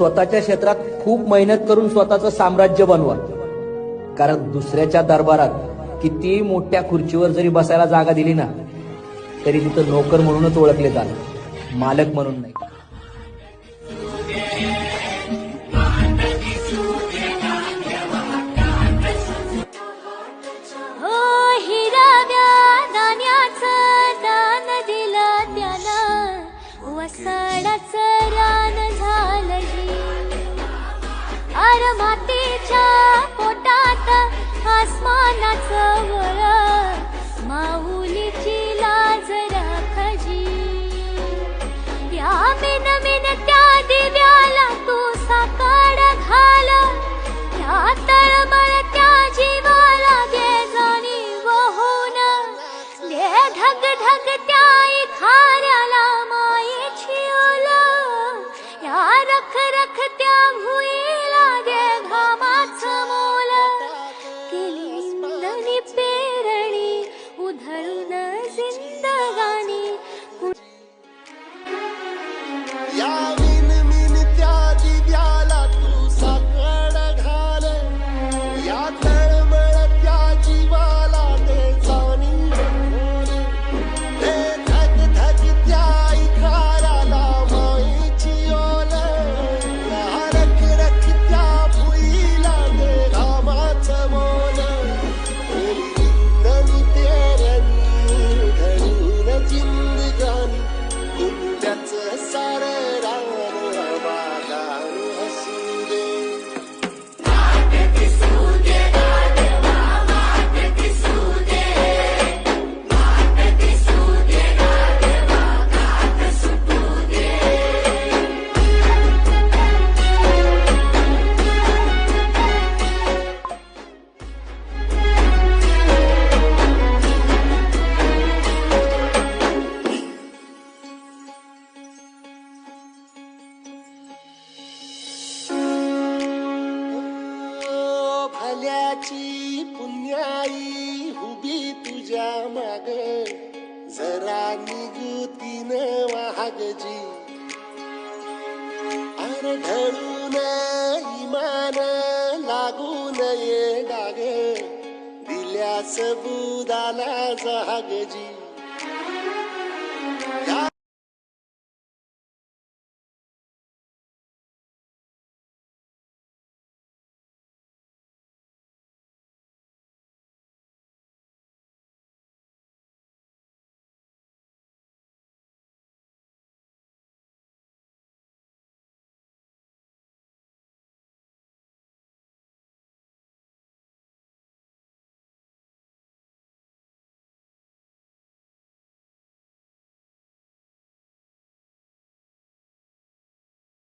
स्वतःच्या क्षेत्रात खूप मेहनत करून स्वतःचं साम्राज्य बनवा. कारण दुसऱ्याच्या दरबारात किती मोठ्या खुर्चीवर जरी बसायला जागा दिली ना तरी तिथं नोकर म्हणूनच ओळखले जाणार मालक म्हणून नाही. रान मातीच्या पोटात आसमानाचं या माझी पुण्याई उभी तुझ्या माग. जरा निगुतीन वाहगजी. अर ढळून इमान लागू नये डाग. दिल्या बुदाला जहागजी.